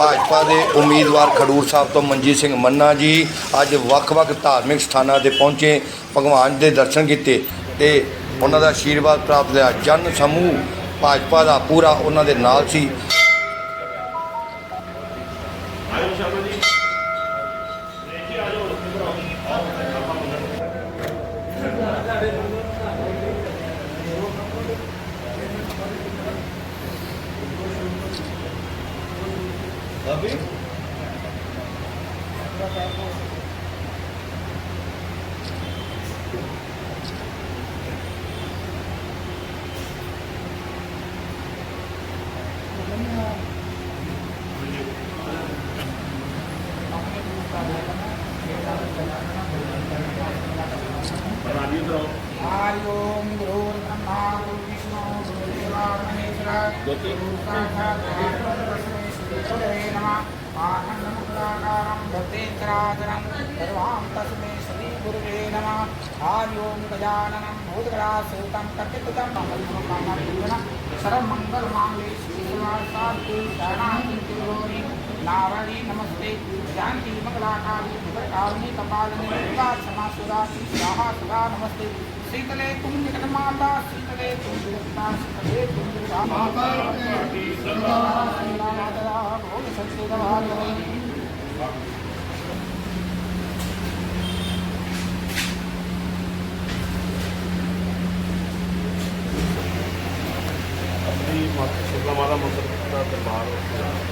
ਭਾਜਪਾ ਦੇ ਉਮੀਦਵਾਰ ਖਡੂਰ ਸਾਹਿਬ ਤੋਂ ਮਨਜੀਤ ਸਿੰਘ ਮੰਨਾ ਜੀ ਅੱਜ ਵੱਖ-ਵੱਖ ਧਾਰਮਿਕ ਸਥਾਨਾਂ ਤੇ ਪਹੁੰਚੇ, ਭਗਵਾਨ ਦੇ ਦਰਸ਼ਨ ਕੀਤੇ ਤੇ ਉਹਨਾਂ ਦਾ ਆਸ਼ੀਰਵਾਦ ਪ੍ਰਾਪਤ ਹੋਇਆ ਜਨ ਸਮੂਹ ਭਾਜਪਾ ਦਾ ਪੂਰਾ ਉਹਨਾਂ ਦੇ ਨਾਲ ਸੀ। हरि ओम गुरुर्ब्रह्मा गुरुविष्णु गुरुदेवा महेश्वरा गुरु साक्षात् परब्रह्म श्रीगुरवे नमः आनन्दमङ्गलाकारं भक्तेन्द्रादरं सर्वां तस्मै श्रीगुरुवे नमः हरि ओम गजाननं भूतगणासूतं कपिततं मङ्गलकामपूर्ण सर्वमङ्गलमाङ्गले श्रीनिवासादि शरणागति लावणी नमस्ते। जानकी, मंगलाकाली, भद्रकाली, कपालिनी दुर्गा क्षमा सुधा स्वाहा सुधा नमस्ते। शीतले तुम जगन्माता, शीतले तुम जगन्माता, शीतले तुम जगन्माता माता शुक्ला माता मंत्र दरबार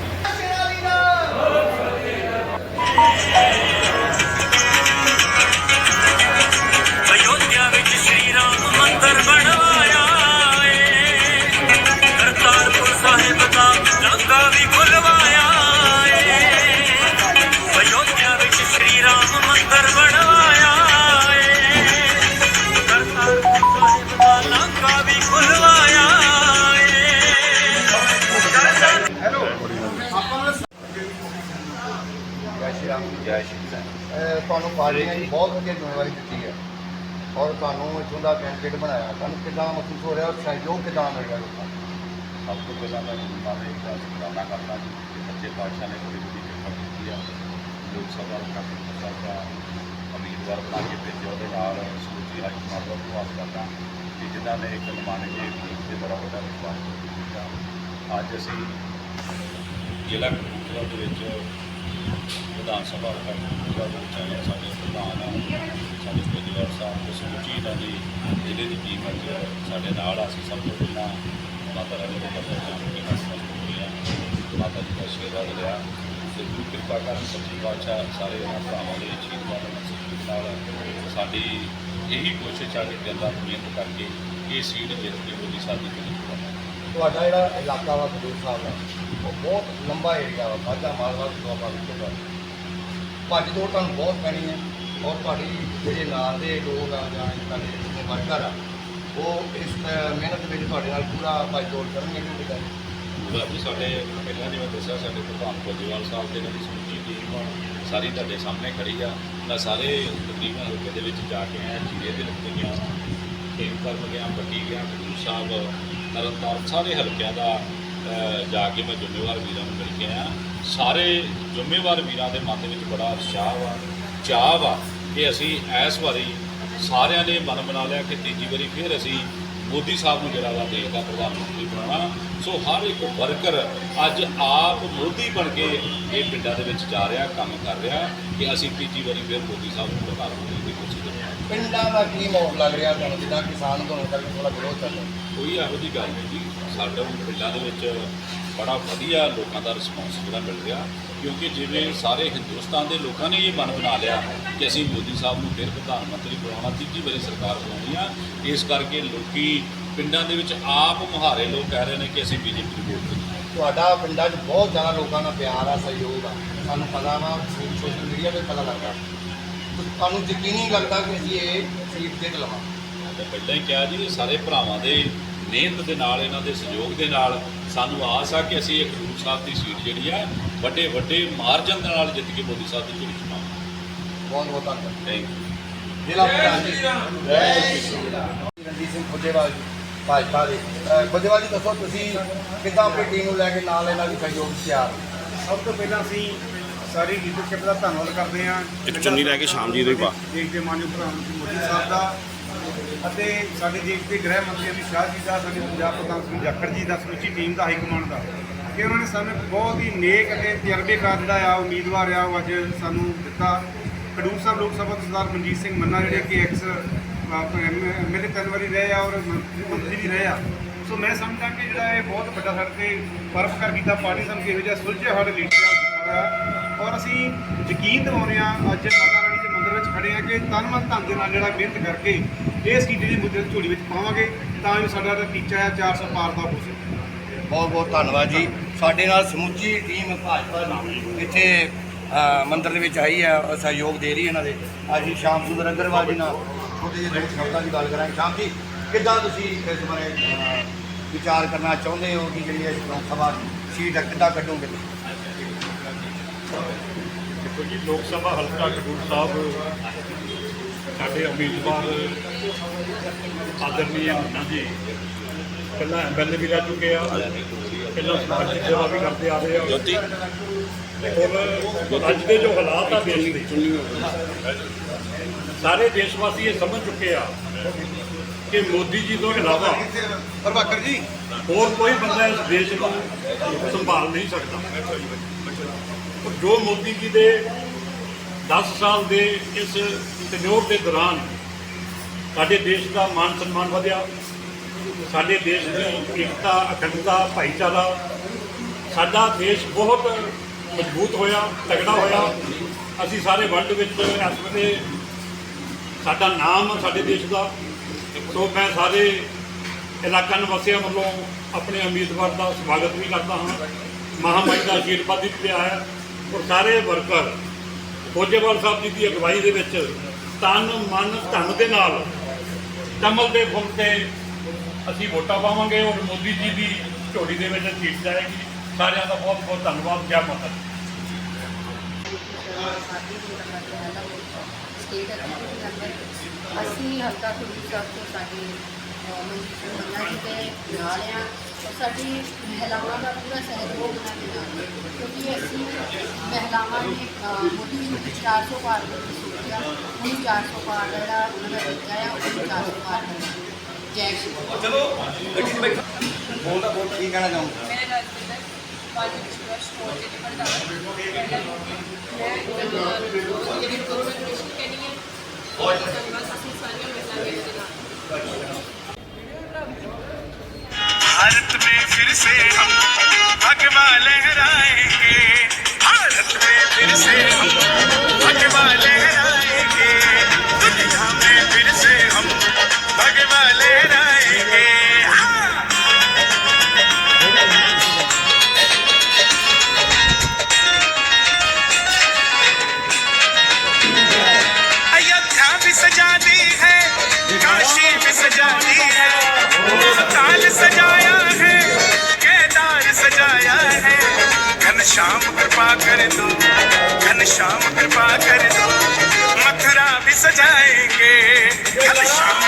ਵਧੀਆ ਜ਼ਿੰਮੇਵਾਰੀ ਦਿੱਤੀ ਹੈ। ਔਰ ਤੁਹਾਨੂੰ ਇੱਥੋਂ ਦਾ ਕੈਂਡੀਡੇਟ ਬਣਾਇਆ। ਤੁਹਾਨੂੰ ਕਿੱਦਾਂ ਮਹਿਸੂਸ ਹੋ ਰਿਹਾ ਔਰ ਸਹਿਯੋਗ ਕਿੱਦਾਂ ਮਿਲ ਰਿਹਾ ਲੋਕਾਂ ਨੂੰ? ਸਭ ਤੋਂ ਪਹਿਲਾਂ ਮੈਂ ਗੁਰੂ ਨਾਨਕ ਦਾ ਸ਼ੁਕਰਾਨਾ ਕਰਦਾ ਜੀ ਕਿ ਸੱਚੇ ਪਾਤਸ਼ਾਹ ਨੇ ਬੜੀ ਬੜੀ ਕਿਰਪਾ ਕੀਤੀ ਆ। ਲੋਕ ਸਭਾ ਦਾ ਸਾਹਿਬ ਦਾ ਉਮੀਦਵਾਰ ਬਣਾ ਕੇ ਭੇਜਿਆ। ਉਹਦੇ ਨਾਲ ਸਮੁੱਚੀ ਰਾਜ ਸਮਾਜ ਦਾ ਵਿਸ਼ਵਾਸ ਕਰਦਾ। ਕਿ ਜਿਨ੍ਹਾਂ ਨੇ ਇੱਕ ਨਮਾਨੇ ਜੇ ਵੀਰ ਤੇ ਬੜਾ ਵੱਡਾ ਵਿਸ਼ਵਾਸ ਕੀਤਾ। ਅੱਜ ਅਸੀਂ ਜ਼ਿਲ੍ਹਾ ਕਪੂਰਥਲਾ ਦੇ ਵਿੱਚ ਵਿਧਾਨ ਸਭਾ ਦਾ ਕਪੂਰਥਲਾ ਦੇ ਵਿੱਚ ਆਏ ਸਾਡੇ ਪ੍ਰਧਾਨ ਸਾਡੇ ਕੇਜਰੀਵਾਲ ਸਾਹਿਬ ਦੇ ਸਮੁੱਚੀ ਇਹਨਾਂ ਦੀ ਜ਼ਿਲ੍ਹੇ ਦੀ ਟੀਮ ਅੱਜ ਸਾਡੇ ਨਾਲ ਆ ਅਸੀਂ ਸਭ ਤੋਂ ਪਹਿਲਾਂ ਮਾਤਾ ਰਾਣੀ ਦੇ ਦਰਸ਼ਨ ਜਾਣ ਕੇ ਨਮਸਕਾਰ ਹੋਈਆਂ ਮਾਤਾ ਜੀ ਦਾ ਆਸ਼ੀਰਵਾਦ ਲਿਆ। ਤੇ ਗੁਰੂ ਕਿਰਪਾ ਕਰਨ ਸੱਚੀ ਪਾਤਸ਼ਾਹ ਸਾਰੇ ਉਹਨਾਂ ਭਰਾਵਾਂ ਦੇ ਆਸ਼ੀਰਵਾਦ ਨਾਲ ਸਾਡੀ ਇਹੀ ਕੋਸ਼ਿਸ਼ ਆ ਕਿ ਦਿਨ ਮਿਹਨਤ ਕਰਕੇ ਇਹ ਸੀਟ ਜਿੱਤ ਕੇ ਬੋਲੀ ਸਾਡੀ ਕਰੀ ਤੁਹਾਡਾ ਜਿਹੜਾ ਇਲਾਕਾ ਵਾ ਖਡੂਰ ਸਾਹਿਬ ਦਾ, ਉਹ ਬਹੁਤ ਲੰਬਾ ਏਰੀਆ ਵਾ ਮਾਝਾ ਮਾਲਵਾ ਦੁਆਬਾ ਵਿੱਚੋਂ ਦਾ ਭੱਜ ਦੌੜ ਤੁਹਾਨੂੰ ਬਹੁਤ ਪੈਣੀ ਹੈ। ਔਰ ਤੁਹਾਡੀ ਜਿਹੜੇ ਨਾਲ ਦੇ ਲੋਕ ਆ ਜਾਂ ਤੁਹਾਡੇ ਜਿਹੜੇ ਵਰਕਰ ਆ, ਉਹ ਇਸ ਮਿਹਨਤ ਵਿੱਚ ਤੁਹਾਡੇ ਨਾਲ ਪੂਰਾ ਭੱਜ ਕਰਨਗੇ ਕਿਉਂਕਿ ਤਾਂ ਪੂਰਾ ਸਾਡੇ ਪਹਿਲਾਂ ਜਿਵੇਂ ਦੱਸਿਆ, ਸਾਡੇ ਪ੍ਰਧਾਨ ਕੋਜੀਵਾਲ ਸਾਹਿਬ ਦੇ ਨਾਲ ਦੀ ਸਮੁੱਚੀ ਟੀਮ ਸਾਰੀ ਤੁਹਾਡੇ ਸਾਹਮਣੇ ਖੜੀ ਆ। ਮੈਂ ਸਾਰੇ ਤਕਰੀਬਨ ਹਲਕੇ ਦੇ ਵਿੱਚ ਜਾ ਕੇ ਆਇਆ ਜੀਰੇ ਦੇ ਉੱਤੇ ਗਿਆ ਖੇਮ ਕਰਨ ਗਿਆ ਬੱਟੀ ਗਿਆ ਖਡੂਰ ਸਾਹਿਬ ਤਰਨਤਾਰਨ ਸਾਰੇ ਹਲਕਿਆਂ ਦਾ ਜਾ ਕੇ ਮੈਂ ਜ਼ਿੰਮੇਵਾਰ ਵੀਰਾਂ ਨੂੰ ਮਿਲ ਕੇ ਆਇਆ। ਸਾਰੇ ਜ਼ਿੰਮੇਵਾਰ ਵੀਰਾਂ ਦੇ ਮਨ ਦੇ ਵਿੱਚ ਬੜਾ ਉਤਸ਼ਾਹ ਵਾ। ਚਾਹ ਵਾ ਕਿ ਅਸੀਂ ਇਸ ਵਾਰੀ ਸਾਰਿਆਂ ਨੇ ਮਨ ਬਣਾ ਲਿਆ ਕਿ ਤੀਜੀ ਵਾਰੀ ਫਿਰ ਅਸੀਂ ਮੋਦੀ ਸਾਹਿਬ ਨੂੰ ਜਿਹੜਾ ਵਾ ਦੇਸ਼ ਦਾ ਪ੍ਰਧਾਨ ਮੰਤਰੀ ਬਣਾਉਣਾ। ਸੋ ਹਰ ਇੱਕ ਵਰਕਰ ਅੱਜ ਆਪ ਮੋਦੀ ਬਣ ਕੇ ਇਹ ਪਿੰਡਾਂ ਦੇ ਵਿੱਚ ਜਾ ਰਿਹਾ ਕੰਮ ਕਰ ਰਿਹਾ ਕਿ ਅਸੀਂ ਤੀਜੀ ਵਾਰੀ ਫਿਰ ਮੋਦੀ ਸਾਹਿਬ ਨੂੰ ਪ੍ਰਧਾਨ ਮੰਤਰੀ ਦੀ ਕੁਰਸੀ ਤੇ ਬਿਠਾਉਣਾ। ਪਿੰਡਾਂ ਦਾ ਕੀ ਮਾਹੌਲ ਲੱਗ ਰਿਹਾ ਤੁਹਾਨੂੰ? ਜਿੱਦਾਂ ਕਿਸਾਨ ਅੰਦੋਲਨ ਕਰਕੇ ਥੋੜਾ ਵਿਰੋਧ ਚੱਲ ਰਿਹਾ। ਕੋਈ ਇਹੋ ਜਿਹੀ ਗੱਲ ਨਹੀਂ ਜੀ। ਸਾਡੇ ਪਿੰਡਾਂ ਦੇ ਵਿੱਚ ਬੜਾ ਵਧੀਆ ਲੋਕਾਂ ਦਾ ਰਿਸਪੌਂਸ ਜਿਹੜਾ ਮਿਲ ਰਿਹਾ ਕਿਉਂਕਿ ਜਿਵੇਂ ਸਾਰੇ ਹਿੰਦੁਸਤਾਨ ਦੇ ਲੋਕਾਂ ਨੇ ਇਹ ਮਨ ਬਣਾ ਲਿਆ ਕਿ ਅਸੀਂ ਮੋਦੀ ਸਾਹਿਬ ਨੂੰ ਫਿਰ ਪ੍ਰਧਾਨ ਮੰਤਰੀ ਬਣਾਉਣਾ ਤੀਜੀ ਵਾਰੀ ਸਰਕਾਰ ਬਣਾਉਣੀ ਆ। ਇਸ ਕਰਕੇ ਲੋਕੀ ਪਿੰਡਾਂ ਦੇ ਵਿੱਚ ਆਪ ਮੁਹਾਰੇ ਲੋਕ ਕਹਿ ਰਹੇ ਨੇ ਕਿ ਅਸੀਂ ਬੀਜੇਪੀ ਨੂੰ ਵੋਟ ਦੇਣੀ ਤੁਹਾਡਾ ਪਿੰਡਾਂ 'ਚ ਬਹੁਤ ਜ਼ਿਆਦਾ ਲੋਕਾਂ ਦਾ ਪਿਆਰ ਆ ਸਹਿਯੋਗ ਆ। ਸਾਨੂੰ ਪਤਾ ਵਾ ਸੋਸ਼ਲ ਮੀਡੀਆ ਤੇ ਪਤਾ ਲੱਗਦਾ। ਤੁਹਾਨੂੰ ਯਕੀਨ ਨਹੀਂ ਲੱਗਦਾ ਕਿ ਅਸੀਂ ਇਹ ਸੀਟ ਜਿੱਤ ਲਵਾਂ? ਮੈਂ ਪਹਿਲਾਂ ਹੀ ਕਿਹਾ ਜੀ ਸਾਰੇ ਭਰਾਵਾਂ ਦੇ ਮਿਹਨਤ ਦੇ ਨਾਲ ਇਹਨਾਂ ਦੇ ਸਹਿਯੋਗ ਦੇ ਨਾਲ ਸਾਨੂੰ ਆਸ ਆ ਕਿ ਅਸੀਂ ਇਹ ਖਡੂਰ ਸਾਹਿਬ ਦੀ ਸੀਟ ਜਿਹੜੀ ਆ ਵੱਡੇ ਵੱਡੇ ਮਾਰਜਨ ਦੇ ਨਾਲ ਜਿੱਤ ਕੇ ਮੋਦੀ ਸਾਹਿਬ ਦੀ ਝੋਲੀ ਚ ਪਾਵਾਂਗੇ। ਬਹੁਤ ਬਹੁਤ ਧੰਨਵਾਦ। ਥੈਂਕ ਯੂ ਜ਼ਿਲ੍ਹਾ ਪ੍ਰਧਾਨ ਜੀ। ਜੈ ਸ਼੍ਰੀ ਰਾਮ ਰਣਜੀਤ ਸਿੰਘ ਜੀ ਭਾਜਪਾ ਦੇ। ਖੁੱਜੇਵਾਲ ਜੀ ਦੱਸੋ ਤੁਸੀਂ ਕਿੱਦਾਂ ਆਪਣੀ ਟੀਮ ਨੂੰ ਲੈ ਕੇ ਨਾਲ ਇਹਨਾਂ ਦੀ ਸਹਿਯੋਗ ਤਿਆਰ ਸਭ ਤੋਂ ਪਹਿਲਾਂ ਅਸੀਂ ਸਾਰੀ ਲੀਡਰਸ਼ਿਪ ਦਾ ਧੰਨਵਾਦ ਕਰਦੇ ਹਾਂ। ਇੱਕ ਚੁੰਨੀ ਲੈ ਕੇ ਸ਼ਾਮ ਜੀ ਦੇ ਪਾ। ਦੇਸ਼ ਦੇ ਮਾਨਯੋਗ ਪ੍ਰਧਾਨ ਮੰਤਰੀ ਮੋਦੀ ਸਾਹਿਬ ਦਾ। ਅਤੇ ਸਾਡੇ ਦੇਸ਼ ਦੇ ਗ੍ਰਹਿ ਮੰਤਰੀ ਅਮਿਤ ਸ਼ਾਹ ਜੀ ਦਾ, ਸਾਡੇ ਪੰਜਾਬ ਪ੍ਰਧਾਨ ਸ੍ਰੀ ਜਾਖੜ ਜੀ ਦਾ, ਸਮੁੱਚੀ ਟੀਮ ਦਾ ਹਾਈ ਕਮਾਂਡ ਦਾ, ਕਿ ਉਹਨਾਂ ਨੇ ਸਾਨੂੰ ਬਹੁਤ ਹੀ ਨੇਕ ਅਤੇ ਤਜਰਬੇਕਾਰ ਜਿਹੜਾ ਆ ਉਮੀਦਵਾਰ ਆ, ਉਹ ਅੱਜ ਸਾਨੂੰ ਦਿੱਤਾ। ਖਡੂਰ ਸਾਹਿਬ ਲੋਕ ਸਭਾ ਸਰਦਾਰ ਮਨਜੀਤ ਸਿੰਘ ਮੰਨਾ ਜਿਹੜੇ ਕਿ ਐਕਸ ਐਮਐਲਏ ਤਿੰਨ ਵਾਰੀ ਰਹੇ ਆ ਔਰ ਮੰਤਰੀ ਵੀ ਰਹੇ ਆ। ਸੋ ਮੈਂ ਸਮਝਦਾ ਕਿ ਜਿਹੜਾ ਇਹ ਬਹੁਤ ਵੱਡਾ ਸਾਡੇ ਤੇ ਪਰਪਕਾਰ ਕੀਤਾ, ਪਾਰਟੀ ਸਾਨੂੰ ਕਿ ਇਹੋ ਜਿਹਾ ਸੁਲਝਿਆ ਹੋਇਆ ਲੀਡਰ ਆ ਔਰ ਅਸੀਂ ਯਕੀਨ ਦਿਵਾਉਂਦੇ ਆ ਅੱਜ ਮਾਤਾ ਖੜੇ ਆ ਕਿ ਤਨ ਮਨ ਧਨ ਦੇ ਨਾਲ ਜਿਹੜਾ ਮਿਹਨਤ ਕਰਕੇ ਇਸ ਸੀਟ ਦੀ ਮੁੱਦੇ ਝੋਲੀ ਵਿੱਚ ਪਾਵਾਂਗੇ, ਤਾਂ ਜੋ ਸਾਡਾ ਜਿਹੜਾ ਟੀਚਾ ਹੈ 400 ਪਾਰ ਦਾ ਹੋ ਸਕੇ। ਬਹੁਤ ਬਹੁਤ ਧੰਨਵਾਦ ਜੀ। ਸਾਡੇ ਨਾਲ ਸਮੁੱਚੀ ਟੀਮ ਭਾਜਪਾ ਦੀ ਇੱਥੇ ਮੰਦਰ ਦੇ ਵਿੱਚ ਆਈ ਹੈ ਸਹਿਯੋਗ ਦੇ ਰਹੀ ਹੈ ਇਹਨਾਂ ਦੇ। ਅਸੀਂ ਸ਼ਾਮ ਸੁੰਦਰ ਅਗਰਵਾਲ ਜੀ ਨਾਲ ਛੋਟੇ ਜਿਹੇ ਦੋ ਸ਼ਬਦਾਂ ਦੀ ਗੱਲ ਕਰਾਂਗੇ। ਸ਼ਾਮ ਜੀ, ਕਿੱਦਾਂ ਤੁਸੀਂ ਇਸ ਬਾਰੇ ਵਿਚਾਰ ਕਰਨਾ ਚਾਹੁੰਦੇ ਹੋ ਕਿ ਜਿਹੜੀ ਇਹ ਲੋਕ ਸਭਾ ਸੀਟ ਕਿੱਦਾਂ ਕੱਢੋਗੇ ਦੇਖੋ ਜੀ ਲੋਕ ਸਭਾ ਹਲਕਾ ਖਡੂਰ ਸਾਹਿਬ ਸਾਡੇ ਉਮੀਦਵਾਰ ਆਦਰਨੀय ਮੁੰਨਾ ਜੀ ਪਹਿਲਾਂ ਐਮਐਲਏ ਵੀ ਰਹਿ ਚੁੱਕੇ ਆ ਪਹਿਲਾਂ ਸਮਾਜਿਕ ਸੇਵਾ ਵੀ ਕਰਦੇ ਆ ਰਹੇ ਆ। ਔਰ ਅੱਜ ਦੇ ਜੋ ਹਾਲਾਤ ਆ ਦੇਸ਼ ਦੇ ਸਾਰੇ ਦੇਸ਼ ਵਾਸੀ ਇਹ ਸਮਝ ਚੁੱਕੇ ਆ ਕਿ ਮੋਦੀ ਜੀ ਤੋਂ ਇਲਾਵਾ ਪ੍ਰਭਾਕਰ ਜੀ। ਹੋਰ ਕੋਈ ਬੰਦਾ ਇਸ ਦੇਸ਼ ਨੂੰ ਸੰਭਾਲ ਨਹੀਂ ਸਕਦਾ। ਜੋ ਮੋਦੀ ਜੀ ਦੇ 10 ਸਾਲ ਦੇ ਇਸ ਟਨਿਓਰ ਦੇ ਦੌਰਾਨ ਸਾਡੇ ਦੇਸ਼ ਦਾ ਮਾਨ ਸਨਮਾਨ ਵਧਿਆ, ਸਾਡੇ ਦੇਸ਼ ਦੀ ਏਕਤਾ, ਅਖੰਡਤਾ, ਭਾਈਚਾਰਾ, ਸਾਡਾ ਦੇਸ਼ ਬਹੁਤ ਮਜ਼ਬੂਤ ਹੋਇਆ ਤਗੜਾ ਹੋਇਆ। ਅਸੀਂ ਸਾਰੇ ਵਰਲਡ ਵਿੱਚ ਇਸ ਵੇਲੇ ਸਾਡਾ ਨਾਮ ਸਾਡੇ ਦੇਸ਼ ਦਾ, ਸੋ ਮੈਂ ਸਾਰੇ ਇਲਾਕਾ ਨਿਵਾਸੀਆਂ ਵੱਲੋਂ ਆਪਣੇ ਉਮੀਦਵਾਰ ਦਾ ਸਵਾਗਤ ਵੀ ਕਰਦਾ ਹਾਂ। ਮਹਾਮਾਈ ਦਾ ਆਸ਼ੀਰਵਾਦ ਵੀ ਲਿਆ ਹੈ। ਔਰ ਸਾਰੇ ਵਰਕਰ ਫੌਜੇਵਾਲ ਸਾਹਿਬ ਜੀ ਦੀ ਅਗਵਾਈ ਦੇ ਵਿੱਚ ਤਨ, ਮਨ, ਧਨ ਦੇ ਨਾਲ ਕਮਲ ਦੇ ਫੁੱਲ ਤੇ ਅਸੀਂ ਵੋਟਾਂ ਪਾਵਾਂਗੇ ਔਰ ਮੋਦੀ ਜੀ ਦੀ ਝੋਲੀ ਦੇ ਵਿੱਚ ਸੀਟ ਜਾਏਗੀ। ਸਾਰਿਆਂ ਦਾ ਬਹੁਤ ਬਹੁਤ ਧੰਨਵਾਦ। ਜੈ ਮਾਤਾ ਦੀ। ਸਟੇਟ ਅਸੀਂ ਹਲਕਾ ਖੁਰਦ ਸਾਹਿਬ ਤੋਂ ਸਾਡੇ ਮੰਨਾ ਜੀ ਦੇ ਨਾਲ ਆ। ਔਰ ਸਾਡੀ ਮਹਿਲਾਵਾਂ ਦਾ ਪੂਰਾ ਸਹਿਯੋਗ ਉਹਨਾਂ ਦੇ ਨਾਲ ਹੈ ਕਿਉਂਕਿ ਅਸੀਂ ਮਹਿਲਾਵਾਂ ਨੇ ਅਹ, ਮੋਦੀ ਜੀ ਨੂੰ 400 ਪਾਰ ਦੇ ਵਿੱਚ ਸੋਚਿਆ ਹੁਣ 400 ਪਾਰ ਦਾ ਜਿਹੜਾ ਉਹਨਾਂ ਦਾ ਬੱਚਾ ਆ ਉਹ 400 ਪਾਰ ਕਰਨਾ ਜੈ ਸ਼੍ਰੀ ਬੋਲਦਾ ਬੋਲ ਕੀ ਕਹਿਣਾ फिर से हम भगवा लहराएंगे भारत में फिर से हम घनश्याम कृपा कर दो मथुरा भी सजाएंगे घनश्याम कृपा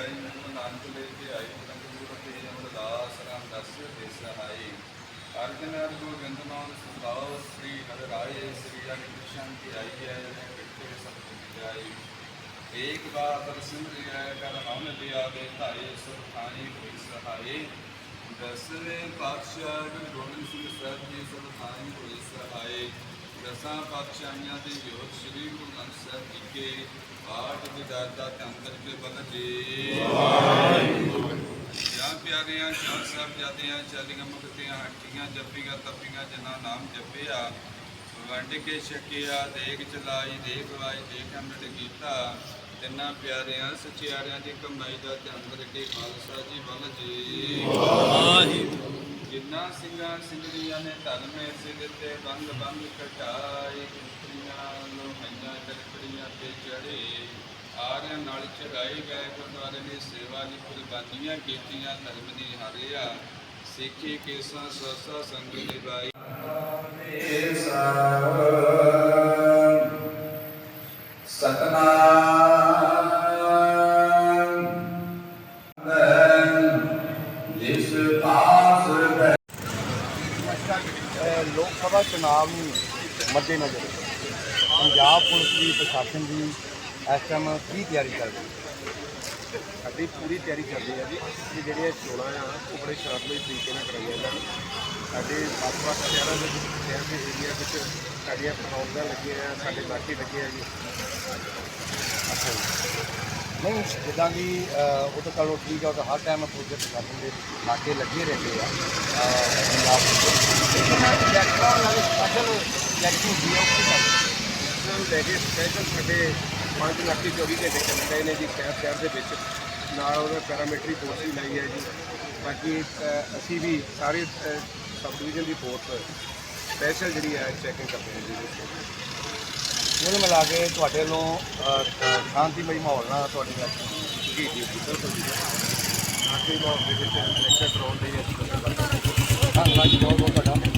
ਪਿਆਰੇ ਮੈਨੂੰ ਨਾਨਕ ਲੈ ਕੇ ਆਏ ਕੰਦੂਰ ਤੇ ਅਮਰਦਾਸ ਰਾਮ ਦਸ ਦੇ ਸਹਾਈ। ਅਰਜਨ ਅਰ ਗੋਬਿੰਦ ਨਾਮ ਸੁਭਾਵ ਸ੍ਰੀ ਹਰਿ ਸ੍ਰੀ ਹਰਿ ਕ੍ਰਿਸ਼ਨ ਕੀ ਆਈ ਹੈ ਜਿਨੇ ਕਿਤੇ ਸਭ ਕੁਝ ਜਾਈ ਏਕ ਬਾਰ ਦਰਸ਼ਨ ਰਿਆ ਕਰ ਹਮ ਲਿਆਵੇ ਧਾਏ ਸੁਖਾਈ ਹੋਈ ਸਹਾਈ। ਦਸਵੇਂ ਪਾਤਸ਼ਾਹ ਗੁਰੂ ਗੋਬਿੰਦ ਸਿੰਘ ਸਾਹਿਬ ਜੀ ਸੁਖਾਈ ਹੋਈ ਸਹਾਈ। ਦਸਾਂ ਪਾਤਸ਼ਾਹੀਆਂ ਦੇ ਜੋਤ ਸ੍ਰੀ ਗੁਰੂ ਗ੍ਰੰਥ ਸਾਹਿਬ ਜੀ ਕੇ ਪਾਠ ਵਿਦਾਤਾ ਧੰਨ ਕਰਕੇ ਬਲ ਜੀ ਜਾਂ ਪਿਆਰਿਆਂ ਸ਼ਾਹ ਸਾਹਿਬ ਜਾਦਿਆਂ ਚਾਲੀਆਂ ਮੁਕਤੀਆਂ ਹੱਟੀਆਂ ਜੱਪੀਆਂ ਤੱਪੀਆਂ ਜਿਨ੍ਹਾਂ ਨਾਮ ਜਪਿਆ, ਵੰਡ ਕੇ ਛਕਿਆ, ਦੇਖ ਚਲਾਈ, ਦੇਖ ਵਾਈ, ਦੇਖ ਅੰਮ੍ਰਿਤ ਕੀਤਾ, ਤਿੰਨਾਂ ਪਿਆਰਿਆਂ, ਸਚਿਆਰਿਆਂ ਦੀ ਕਮਾਈ ਦਾ ਧਿਆਨ ਕਰਕੇ ਖਾਲਸਾ ਜੀ ਬਲ ਜੀ ਜਿੰਨਾ ਸਿੰਘਾਂ ਸਿੰਘੜੀਆਂ ਨੇ ਧਰਮ ਐਸੇ ਦਿੱਤੇ, ਬੰਗ ਬੰਗ ਕਟਾਈ, ਕੁੰਤਰੀਆਂ ਲੋਹੀਆਂ ਕਰਕੜੀਆਂ ਤੇ ਚੜੇ ਆਰਿਆਂ ਨਾਲ ਚੜਾਈ ਗਏ ਗੁਰਦੁਆਰੇ ਦੀ ਸੇਵਾ ਦੀ ਕੁਰਬਾਨੀਆਂ ਕੀਤੀਆਂ, ਧਰਮ ਦੀ ਹਾਰਿਆ। ਸਿੱਖੀ ਕੇਸਾਂ ਸਸਾ ਸੰਗ ਨਿਭਾਈ ਜਿਸ ਚੁਣਾਵ ਨੂੰ ਮੱਦੇਨਜ਼ਰ ਪੰਜਾਬ ਪੁਲਿਸ ਦੀ ਪ੍ਰਸ਼ਾਸਨ ਦੀ ਇਸ ਟਾਈਮ ਕੀ ਤਿਆਰੀ ਕਰ ਰਹੀ ਸਾਡੀ ਪੂਰੀ ਤਿਆਰੀ ਚੱਲ ਰਹੀ ਹੈ ਜੀ। ਕਿ ਜਿਹੜੀਆਂ ਚੋਣਾਂ ਆ ਉਹ ਬੜੇ ਸ਼ਾਂਤਮਈ ਤਰੀਕੇ ਨਾਲ ਕਰਾਈਆਂ ਜਾਣ। ਸਾਡੇ ਵੱਖ-ਵੱਖ ਸ਼ਹਿਰਾਂ ਦੇ ਵਿੱਚ ਸ਼ਹਿਰ ਦੇ ਏਰੀਆ ਵਿੱਚ ਸਾਡੀਆਂ ਪਰੌਂਦਾਂ ਲੱਗੀਆਂ ਆ ਸਾਡੇ ਲਾਠੀ ਲੱਗੇ ਆ ਜੀ। ਅੱਛਾ ਜੀ। ਨਹੀਂ ਜਿੱਦਾਂ ਕਿ ਉਹ ਤਾਂ ਚਲੋ ਠੀਕ ਆ ਉਹ ਤਾਂ ਹਰ ਟਾਈਮ ਪੁਲਿਸ ਦੇ ਪ੍ਰਸ਼ਾਸਨ ਦੇ ਨਾਕੇ ਲੱਗੇ ਰਹਿੰਦੇ ਆ। ਪੰਜਾਬ ਦੇ ਚੈੱਕਾਂ ਨਾਲ ਸਪੈਸ਼ਲ ਚੈਕਿੰਗ ਹੁੰਦੀ ਆ ਉਹ ਕੀ ਨੂੰ ਲੈ ਕੇ ਸਪੈਸ਼ਲ ਸਾਡੇ ਪੰਜ ਲੱਖ ਦੀ 24 ਘੰਟੇ ਚੱਲ ਰਹੇ ਨੇ ਜੀ ਸ਼ਹਿਰ ਸ਼ਹਿਰ ਦੇ ਵਿੱਚ ਨਾਲ ਉਹਨੇ ਪੈਰਾਮਿਲਟਰੀ ਫੋਰਸ ਵੀ ਲਾਈ ਹੈ ਜੀ ਬਾਕੀ ਅਸੀਂ ਵੀ ਸਾਰੇ ਸਬ ਡਿਵੀਜ਼ਨ ਦੀ ਫੋਰਸ ਸਪੈਸ਼ਲ ਜਿਹੜੀ ਹੈ ਚੈਕਿੰਗ ਕਰਦੇ ਹਾਂ ਜੀ ਮੈਨੂੰ ਮਿਲਾ ਕੇ ਤੁਹਾਡੇ ਵੱਲੋਂ ਸ਼ਾਂਤੀਮਈ ਮਾਹੌਲ ਨਾਲ ਤੁਹਾਡੇ ਨਾਲ ਜੀ ਜੀ ਜੀ ਬਿਲਕੁਲ ਜੀ ਆਖਰੀ ਮਾਹੌਲ ਦੇ ਵਿੱਚ ਇਲੈਕਸ਼ਨ ਕਰਾਉਣ ਲਈ ਅਸੀਂ ごめんなさい。